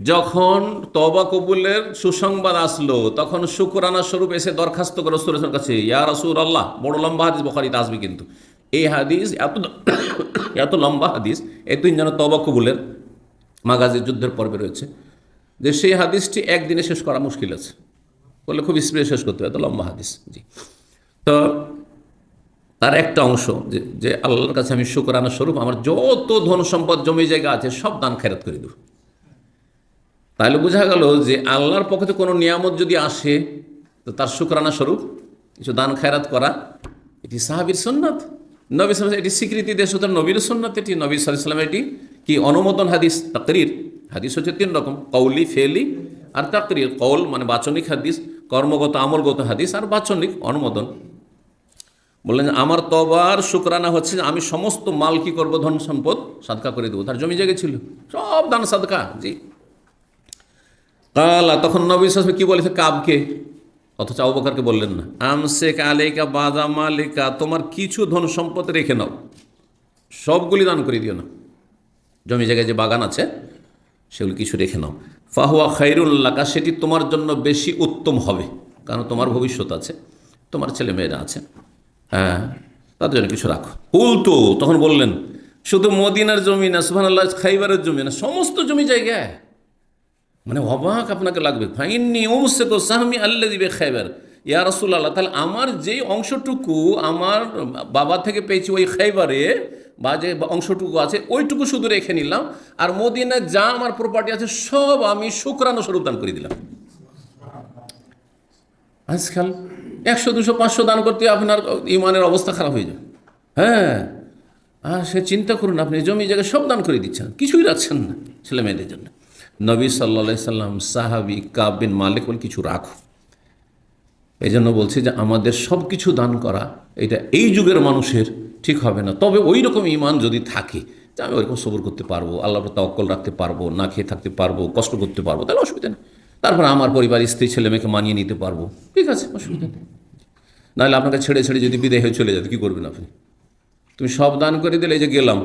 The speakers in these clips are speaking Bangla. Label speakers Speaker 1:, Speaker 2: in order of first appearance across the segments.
Speaker 1: যখন তবা কবুলের সুসংবাদ আসলো, তখন শুকরানা স্বরূপ এসে দরখাস্ত করে রসুলের কাছে, ইয়া রসুল আল্লাহ বড় লম্বা হাদিস বখারিতে আসবে কিন্তু। এই হাদিস এত এত লম্বা হাদিস, এই তিন যেন তবা কবুলের মাগাজি যুদ্ধের পর্বে রয়েছে, যে সেই হাদিসটি একদিনে শেষ করা মুশকিল আছে। বলে খুব স্পিডে শেষ করতে হবে, এত লম্বা হাদিস, জি। তো তার একটা অংশ, যে যে আল্লাহর কাছে আমি শুকরানা স্বরূপ, আমার যত ধন সম্পদ, জমি জায়গা আছে, সব দান খেরাত করে দেব। তাহলে বোঝা গেল যে আল্লাহর পক্ষ কোনো নিয়ামত যদি আসে, তো তার শুকরানা স্বরূপ কিছু দান খায়রাত করা, এটি সাহাবির সন্ন্যত নবী সাল এটি স্বীকৃতি দেশ সুতরাং নবীর সন্ন্যত এটি। নবী সাল্লাম এটি কি? অনুমোদন, হাদিস, তাকরির। হাদিস হচ্ছে তিন রকম কৌলি ফেলি আর তাকরির। কৌল মানে বাচনিক হাদিস, কর্মগত, আমলগত হাদিস আর বাচনিক অনুমোদন। বললেন আমার তবার শুকরানা হচ্ছে আমি সমস্ত মাল কি করব? ধন সম্পদ সাদকা করে দেবো। তার জমি জায়গা ছিল, সব দান সাদকা। জি। কালা, তখন নবী সাসমে কি বলেছে? কাবকে। অথচ আবুবকরকে বললেন না। আমসেক আলেকা বাদা মালিকা, তোমার কিছু ধন সম্পদ রেখে নাও। সবগুলি দান করে দিও না। জমি জায়গায় যে বাগান আছে, সেগুলি কিছু রেখে নাও। ফাহুয়া খাইরুল্লাকা সেটি তোমার জন্য বেশি উত্তম হবে। কারণ তোমার ভবিষ্যৎ আছে, তোমার ছেলে মেয়েরা আছে। হ্যাঁ তাদের জন্য কিছু রাখো। উল্টো তখন বললেন, শুধু মদিনার জমি না সুহান আল্লাহ খাইবারের জমি না, সমস্ত জমি জায়গায়। মানে অবাক আপনাকে লাগবে। ফাইননি ওমসে তো সাহমি আল্লা দিবে খাইবার ইয়া রসুল আল্লাহ তাহলে আমার যেই অংশটুকু আমার বাবা থেকে পেয়েছি ওই খাইবারে, বা যে অংশটুকু আছে, ওইটুকু শুধু রেখে নিলাম, আর মদিনায় যা আমার প্রপার্টি আছে, সব আমি শুক্রানো স্বরূপ দান করে দিলাম। আজকাল একশো, দুশো, পাঁচশো দান করতে আপনার ইমানের অবস্থা খারাপ হয়ে যায়। হ্যাঁ আর সে চিন্তা করুন আপনি, জমি জায়গায় সব দান করে দিচ্ছেন, কিছুই রাখছেন না ছেলে মেয়েদের জন্য। নবী সাল্লা সাল্লাম, সাহাবি কাবিন মালিক বলে কিছু রাখো। এই জন্য বলছি যে আমাদের সব কিছু দান করা, এটা এই যুগের মানুষের ঠিক হবে না। তবে ওই রকম ইমান যদি থাকে যে আমি ওইরকম সবর করতে পারব, আল্লাহর তাওকল রাখতে পারব, না খেয়ে থাকতে পারব, কষ্ট করতে পারব, তাহলে অসুবিধা নেই। তারপর আমার পরিবার, স্ত্রী, ছেলে মেয়েকে মানিয়ে নিতে পারব। ঠিক আছে, অসুবিধা নেই। নাহলে আপনাকে ছেড়ে ছেড়ে যদি বিদায় হয়ে চলে যেত কী করবেন আপনি? তুমি সব দান করে দিলে, এই যে গেলাম,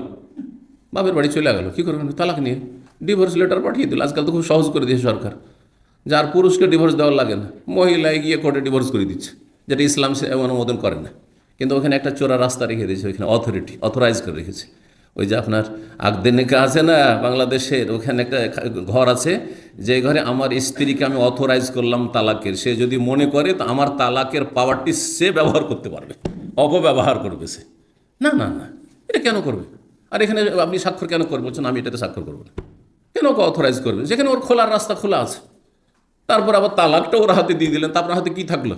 Speaker 1: বাপের বাড়ি চলে গেল, কী করবেন? তালাক নিয়ে। ডিভোর্স লেটার পাঠিয়ে দিল। আজকাল তো খুব সহজ করে দিয়েছে সরকার। যার পুরুষকে ডিভোর্স দেওয়া লাগে না। মহিলায় গিয়ে কোর্টে ডিভোর্স করে দিচ্ছে, যেটা ইসলাম সে অনুমোদন করে না। কিন্তু ওখানে একটা চোরা রাস্তা রেখে দিয়েছে ওইখানে অথরিটি অথরাইজ করে রেখেছে। ওই যে আপনার আগদিনিকা আছে না, বাংলাদেশের ওখানে একটা ঘর আছে, যে ঘরে আমার স্ত্রীকে আমি অথরাইজ করলাম তালাকের। সে যদি মনে করে, তো আমার তালাকের পাওয়ারটি সে ব্যবহার করতে পারবে। অপব্যবহার করবে সে। না না না। এটা কেন করবে? আর এখানে আপনি স্বাক্ষর কেন করবেন? আমি এটাতে স্বাক্ষর করব না। কেন ওকে অথরাইজ করবে? যেখানে ওর খোলার রাস্তা খোলা আছে। তারপর আবার তালাকটা ওর হাতে দিয়ে দিলেন। তারপর হাতে কী থাকল?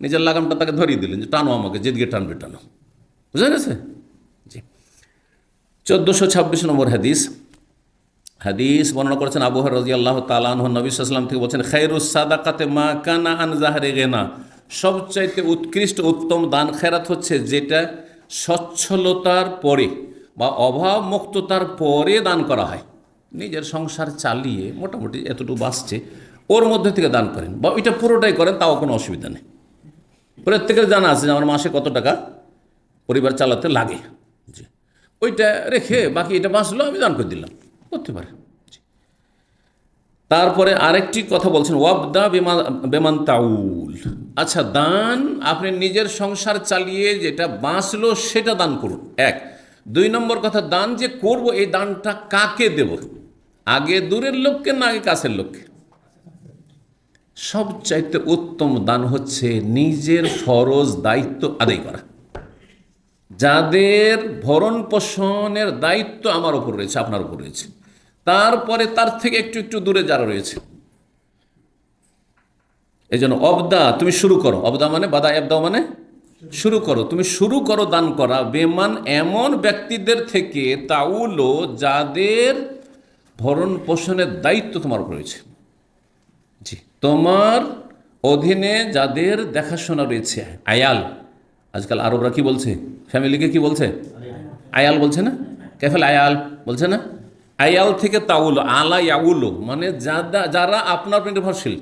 Speaker 1: নিজের লাগামটা তাকে ধরিয়ে দিলেন যে, টানো আমাকে, যেদিকে টানবে টানো। বুঝা গেছে? জি। চোদ্দোশো ছাব্বিশ নম্বর হাদিস। হাদিস বর্ণনা করেছেন আবহাওয়ার রাজি আল্লাহ তালাহ নবী সাল্লাম থেকে বলছেন খাইরুস সাদাকাতে মা কানা আন জাহারে গেনা। সবচাইতে উৎকৃষ্ট উত্তম দান খেরাত হচ্ছে যেটা সচ্ছলতার পরে বা অভাব মুক্ততার পরে দান করা হয়। নিজের সংসার চালিয়ে মোটামুটি এতটুকু বাঁচছে, ওর মধ্যে থেকে দান করেন। বা ওইটা পুরোটাই করেন, তাও কোনো অসুবিধা নেই। প্রত্যেকের জানা আছে যে আমার মাসে কত টাকা পরিবার চালাতে লাগে। জি। ওইটা রেখে বাকি এটা বাঁচলো, আমি দান করে দিলাম। করতে পারে। তারপরে আরেকটি কথা বলছেন, ওয়াবদা বেমান বেমান তাউল। আচ্ছা দান আপনি নিজের সংসার চালিয়ে যেটা বাঁচলো সেটা দান করুন। এক। দুই নম্বর কথা, দান যে করব, এই দানটা কাকে দেব? আগে দূরের লোককে না আগে কাছের লোককে? সবচাইতে উত্তম দান হচ্ছে নিজের ফরজ দায়িত্ব আদায় করা। যাদের ভরণ পোষণের দায়িত্ব আমার উপর রয়েছে, আপনার উপর রয়েছে, তারপরে তার থেকে একটু একটু দূরে যারা রয়েছে। এই জন্য অবদা তুমি শুরু করো। অবদা মানে বাদা এবদা মানে শুরু করো। তুমি শুরু করো দান করা। বেমান এমন ব্যক্তিদের থেকে তাউলো যাদের ভরণ পোষণের দায়িত্ব তোমার রয়েছে। জি। তোমার অধীনে যাদের দেখাশোনা রয়েছে, আয়াল, আজকাল আরবরা কি বলছে? ফ্যামিলিকে কি বলছে? আয়াল বলছে না? কেফেল আয়াল বলছে না? আয়াল থেকে তাউল, আলা ইয়াউলো মানে যাদা, যারা আপনার উপর নির্ভরশীল।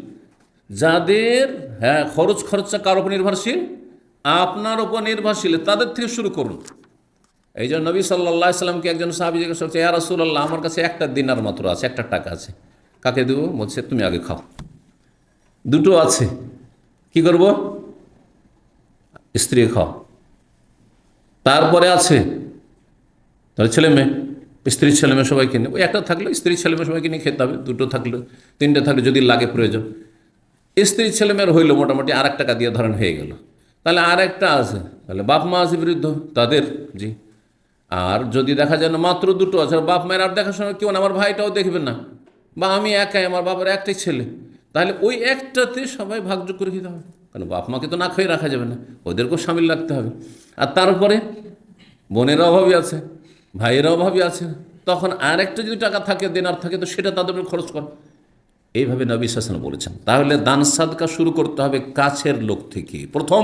Speaker 1: যাদের হ্যাঁ খরচ খরচা কার উপর নির্ভরশীল, আপনার উপর নির্ভরশীল, তাদের থেকে শুরু করুন। এই জন্য নবী সাল্লাহ সাল্লামকে একজন সাহাবি জিজ্ঞেস করছে, ইয়া রাসূলুল্লাহ, আমার কাছে একটা দিনার মাত্র আছে, একটা টাকা আছে। কাকে দেবো? বলছে, তুমি আগে খাও। দুটো আছে। কি করব? স্ত্রী খাও। তারপরে আছে, তাহলে ছেলে মেয়ে স্ত্রীর ছেলে মেয়ে সবাইকে নিয়ে, ওই একটা থাকলে স্ত্রীর ছেলে মেয়ে সবাইকে নিয়ে খেতে হবে, দুটো থাকলে, তিনটে থাকলে যদি লাগে প্রয়োজন। স্ত্রীর ছেলে মেয়ের হইল মোটামুটি আর টাকা দিয়ে ধরেন হয়ে গেল। তাহলে আর একটা আছে, তাহলে বাপ মা আছে বৃদ্ধ, তাদের, জি। আর যদি দেখা যায় মাত্র দুটো আছে বাপ মায়ের আর দেখাশোনা কেউ আমার ভাইটাও দেখবে না। বা আমি একাই, আমার বাবার একটাই ছেলে। তাহলে ওই একটাতে সবাই ভাগযোগ করে খেতে হবে। কারণ বাপ মাকে তো না খেয়ে রাখা যাবে না, ওদেরকেও সামিল রাখতে হবে। আর তারপরে বোনের অভাবই আছে, ভাইয়ের অভাবই আছে। তখন আর একটা যদি টাকা থাকে দেনার থাকে, তো সেটা তাদের খরচ কর। এইভাবে নবী শাসন বলেছেন। তাহলে দান সাদকা শুরু করতে হবে কাছের লোক থেকে। প্রথম